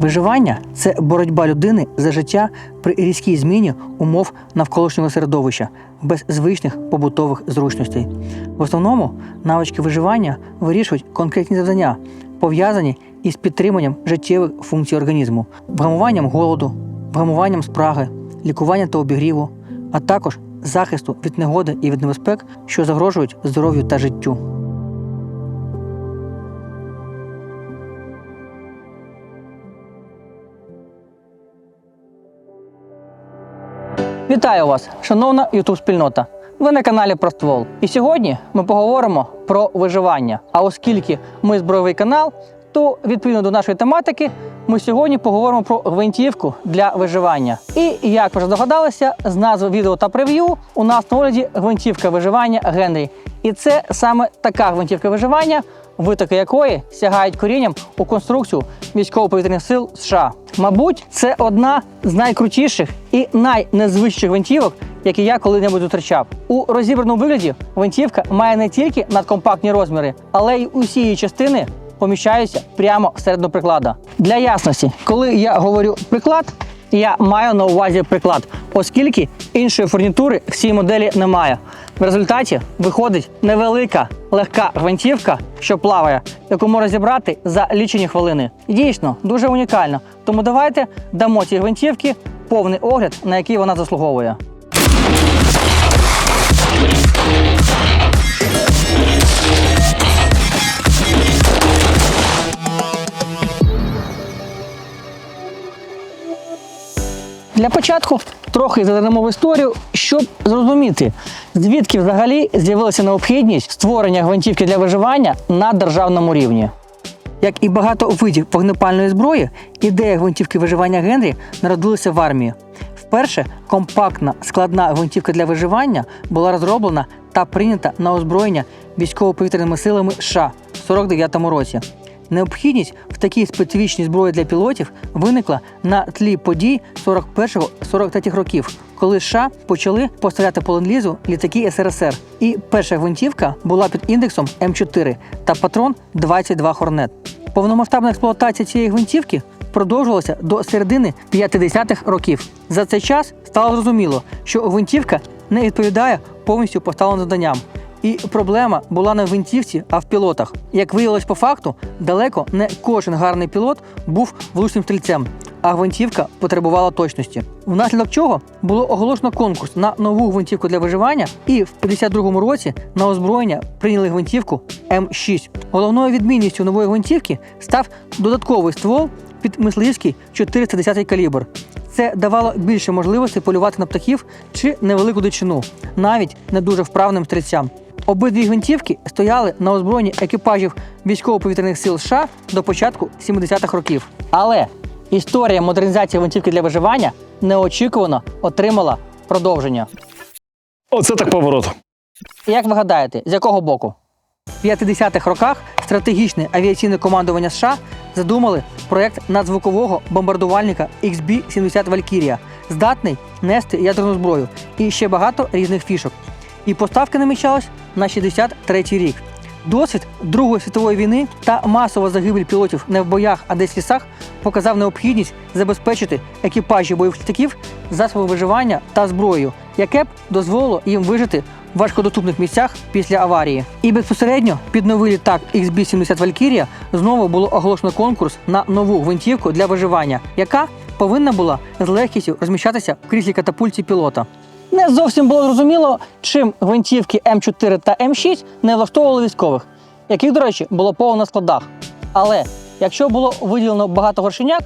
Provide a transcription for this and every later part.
Виживання це боротьба людини за життя при різкій зміні умов навколишнього середовища без звичних побутових зручностей. В основному навички виживання вирішують конкретні завдання, пов'язані із підтриманням життєвих функцій організму, вгамуванням голоду, вгамуванням спраги, лікуванням та обігріву, а також захисту від негоди і від небезпек, що загрожують здоров'ю та життю. Вітаю вас, шановна youtube спільнота. Ви на каналі Проствол. І сьогодні ми поговоримо про виживання. А оскільки ми збройовий канал, то відповідно до нашої тематики ми сьогодні поговоримо про гвинтівку для виживання. І як вже здогадалися, з назви відео та прев'ю у нас на огляді гвинтівка виживання Генрі. І це саме така гвинтівка виживання, витоки якої сягають корінням у конструкцію військово-повітряних сил США. Мабуть, це одна з найкрутіших і найнезвичніших гвинтівок, які я коли-небудь зустрічав. У розібраному вигляді гвинтівка має не тільки надкомпактні розміри, але й усі її частини поміщаються прямо всередину приклада. Для ясності, коли я говорю приклад, я маю на увазі приклад, оскільки іншої фурнітури в цій моделі немає. В результаті виходить невелика легка гвинтівка, що плаває, яку можна зібрати за лічені хвилини. Дійсно, дуже унікально. Тому давайте дамо цій гвинтівки повний огляд, на який вона заслуговує. Для початку трохи зазирнемо в історію, щоб зрозуміти, звідки взагалі з'явилася необхідність створення гвинтівки для виживання на державному рівні. Як і багато видів вогнепальної зброї, ідея гвинтівки виживання Генрі народилася в армії. Вперше компактна складна гвинтівка для виживання була розроблена та прийнята на озброєння військово-повітряними силами США в 49-му році. Необхідність в такій специфічній зброї для пілотів виникла на тлі подій 41-43 років, коли США почали поставляти по ленд-лізу літаки СРСР. І перша гвинтівка була під індексом М4 та патрон 22 Хорнет. Повномасштабна експлуатація цієї гвинтівки продовжувалася до середини 50-х років. За цей час стало зрозуміло, що гвинтівка не відповідає повністю поставленим завданням. І проблема була не в гвинтівці, а в пілотах. Як виявилось по факту, далеко не кожен гарний пілот був влучним стрільцем, а гвинтівка потребувала точності. Внаслідок чого було оголошено конкурс на нову гвинтівку для виживання, і в 52-му році на озброєння прийняли гвинтівку М6. Головною відмінністю нової гвинтівки став додатковий ствол під мисливський 410 калібр. Це давало більше можливостей полювати на птахів чи невелику дичину, навіть не дуже вправним стрільцям. Обидві гвинтівки стояли на озброєнні екіпажів військово-повітряних сил США до початку 70-х років. Але історія модернізації гвинтівки для виживання неочікувано отримала продовження. Оце так поворот. Як ви гадаєте, з якого боку? В 50-х роках стратегічне авіаційне командування США задумали проєкт надзвукового бомбардувальника XB-70 Valkyria, здатний нести ядерну зброю і ще багато різних фішок. І поставки намічалось на 63-й рік. Досвід Другої світової війни та масова загибель пілотів не в боях, а десь в лісах показав необхідність забезпечити екіпажі бойових літаків засобами виживання та зброєю, яке б дозволило їм вижити в важкодоступних місцях після аварії. І безпосередньо під новий літак XB-70 Valkyria знову було оголошено конкурс на нову гвинтівку для виживання, яка повинна була з легкістю розміщатися в кріслі катапульті пілота. Не зовсім було зрозуміло, чим гвинтівки М4 та М6 не влаштовували військових, яких, до речі, було повно на складах. Але якщо було виділено багато горшеняк,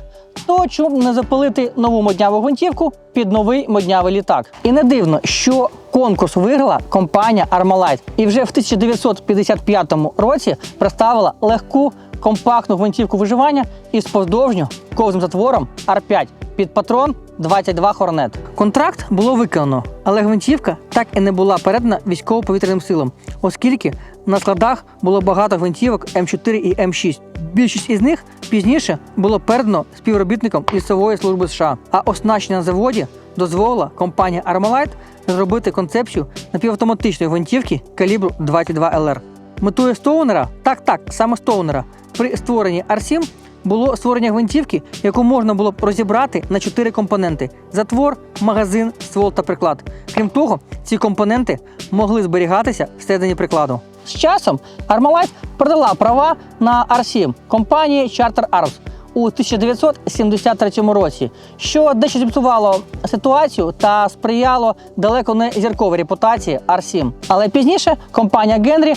то чому не запалити нову модняву гвинтівку під новий моднявий літак? І не дивно, що конкурс виграла компанія Armalite. І вже в 1955 році представила легку компактну гвинтівку виживання із повздовжньо ковзним затвором R5 під патрон 22 Хорнет. Контракт було виконано, але гвинтівка так і не була передана військово-повітряним силам, оскільки на складах було багато гвинтівок М4 і М6. Більшість із них пізніше було передано співробітникам лісової служби США, а оснащення на заводі дозволила компанія Armalite зробити концепцію напівавтоматичної гвинтівки калібру 22 ЛР. Метою Стоунера, так так, саме Стоунера, при створенні R7 було створення гвинтівки, яку можна було б розібрати на чотири компоненти: затвор, магазин, ствол та приклад. Крім того, ці компоненти могли зберігатися всередині прикладу. З часом Armalite продала права на R7 компанії Charter Arms у 1973 році, що дещо зіпсувало ситуацію та сприяло далеко не зірковій репутації R7. Але пізніше компанія Генрі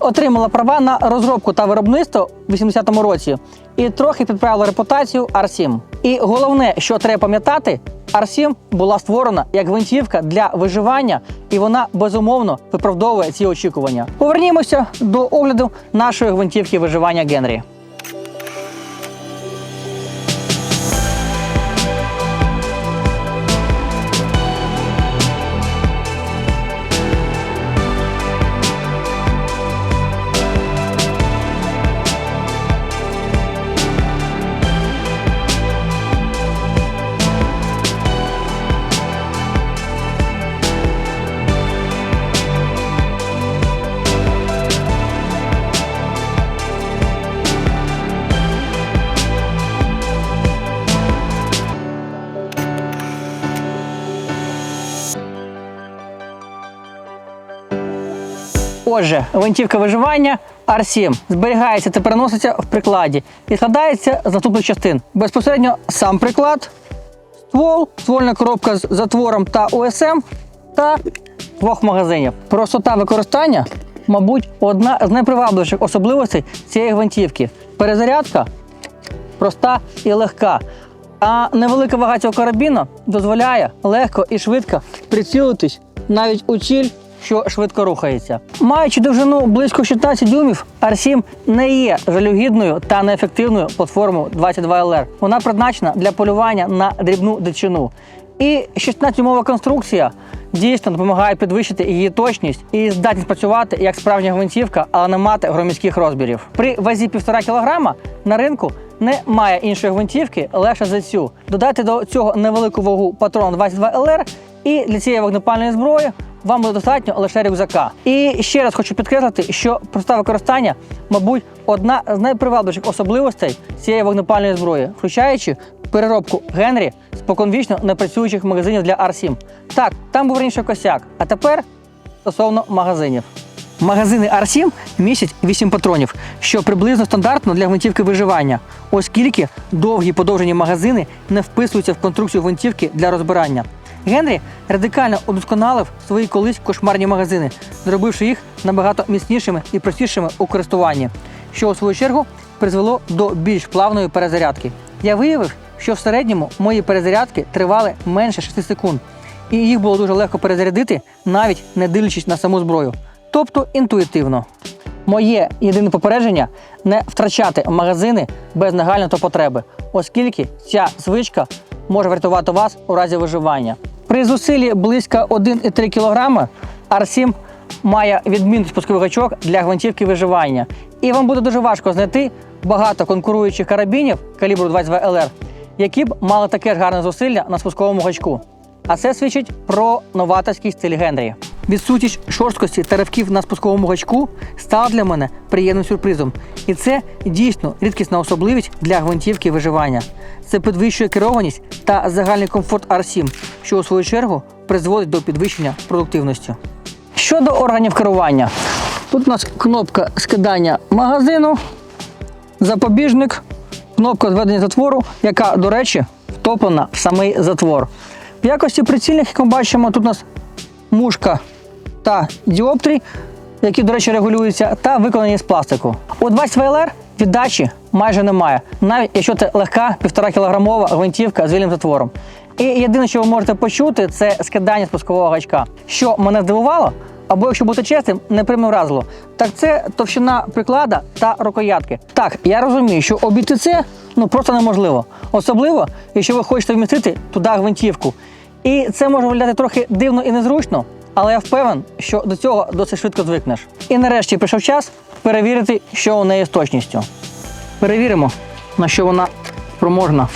отримала права на розробку та виробництво в 80-му році і трохи підправила репутацію R7. І головне, що треба пам'ятати, R7 була створена як гвинтівка для виживання, і вона безумовно виправдовує ці очікування. Повернімося до огляду нашої гвинтівки виживання Генрі. Отже, гвинтівка виживання R7 зберігається та переноситься в прикладі і складається з наступних частин. Безпосередньо сам приклад, ствол, ствольна коробка з затвором та УСМ та двох магазинів. Простота використання, мабуть, одна з найпривабливіших особливостей цієї гвинтівки. Перезарядка проста і легка. А невелика вага цього карабіна дозволяє легко і швидко прицілитись навіть у ціль, що швидко рухається. Маючи довжину близько 16 дюймів, R7 не є жалюгідною та неефективною платформою 22LR. Вона призначена для полювання на дрібну дичину. І 16-дюймова конструкція дійсно допомагає підвищити її точність і здатність працювати як справжня гвинтівка, але не мати громіських розмірів. При вазі 1,5 кг на ринку немає іншої гвинтівки легше за цю. Додати до цього невелику вагу патрон 22 LR і для цієї вогнепальної зброї вам буде достатньо лише рюкзака. І ще раз хочу підкреслити, що проста використання, мабуть, одна з найпривабливіших особливостей цієї вогнепальної зброї, включаючи переробку Генрі споконвічно непрацюючих магазинів для R7. Так, там був раніше косяк, а тепер стосовно магазинів. Магазини R7 містять 8 патронів, що приблизно стандартно для гвинтівки виживання, оскільки довгі подовжені магазини не вписуються в конструкцію гвинтівки для розбирання. Генрі радикально удосконалив свої колись кошмарні магазини, зробивши їх набагато міцнішими і простішими у користуванні, що у свою чергу призвело до більш плавної перезарядки. Я виявив, що в середньому мої перезарядки тривали менше 6 секунд, і їх було дуже легко перезарядити, навіть не дивлячись на саму зброю, тобто інтуїтивно. Моє єдине попередження не втрачати магазини без нагальної потреби, оскільки ця звичка може врятувати вас у разі виживання. При зусиллі близько 1,3 кг R7 має відмінний спусковий гачок для гвинтівки виживання. І вам буде дуже важко знайти багато конкуруючих карабінів калібру 22 LR, які б мали таке ж гарне зусилля на спусковому гачку. А це свідчить про новаторський стиль Генрі. Відсутність шорсткості та ривків на спусковому гачку стала для мене приємним сюрпризом. І це дійсно рідкісна особливість для гвинтівки виживання. Це підвищує керованість та загальний комфорт R7, що у свою чергу призводить до підвищення продуктивності. Щодо органів керування, тут у нас кнопка скидання магазину, запобіжник, кнопка зведення затвору, яка, до речі, втоплена в самий затвор. В якості прицільних, як ми бачимо, тут у нас мушка та діоптрій, які, до речі, регулюються, та виконані з пластику. У 20 VLR віддачі майже немає, навіть якщо це легка 1,5 кілограмова гвинтівка з вільним затвором. І єдине, що ви можете почути, це скидання спускового гачка. Що мене здивувало, або якщо бути чесним, неприємно вразило, так це товщина приклада та рукоятки. Так, я розумію, що обійти це ну просто неможливо. Особливо, якщо ви хочете вмістити туди гвинтівку. І це може виглядати трохи дивно і незручно, але я впевнен, що до цього досить швидко звикнеш. І нарешті прийшов час перевірити, що у неї з точністю. Перевіримо, на що вона спроможна.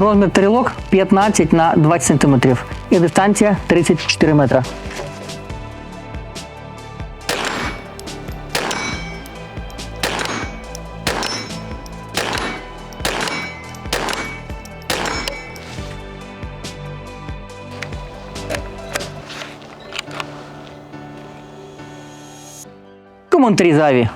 Розмір тарілок 15 на 20 см і дистанція 34 метра. Коментарі зайві.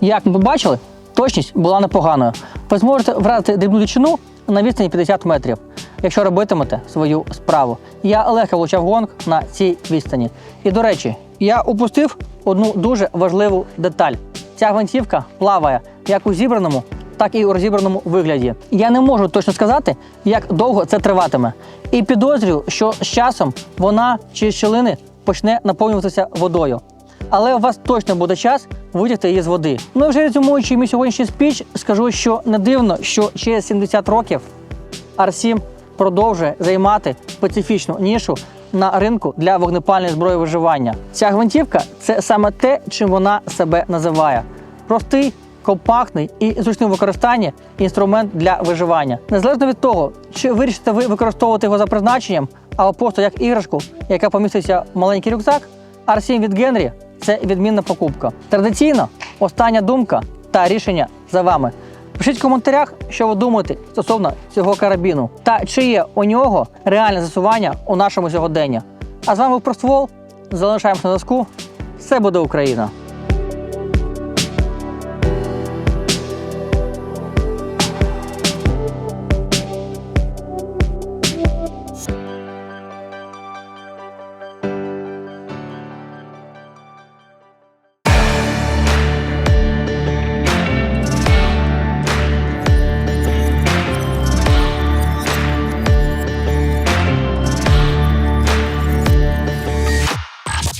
Як ми побачили, точність була непоганою. Ви зможете вразити дрібну дичину на відстані 50 метрів, якщо робитимете свою справу. Я легко влучав гонг на цій відстані. І до речі, я упустив одну дуже важливу деталь. Ця гвинтівка плаває як у зібраному, так і у розібраному вигляді. Я не можу точно сказати, як довго це триватиме. І підозрюю, що з часом вона чи щілини почне наповнюватися водою але у вас точно буде час витягти її з води. Ну і вже резюмуючи мій сьогоднішній спіч, скажу, що не дивно, що через 70 років R7 продовжує займати специфічну нішу на ринку для вогнепальної зброї виживання. Ця гвинтівка це саме те, чим вона себе називає: простий, компактний і зручний в використанні інструмент для виживання. Незалежно від того, чи вирішите ви використовувати його за призначенням, або просто як іграшку, яка поміститься в маленький рюкзак, R7 від Генрі це відмінна покупка. Традиційно остання думка та рішення за вами. Пишіть в коментарях, що ви думаєте стосовно цього карабіну та чи є у нього реальне засування у нашому сьогоденні. А з вами був Проствол. Залишаємося на зв'язку. Все буде Україна!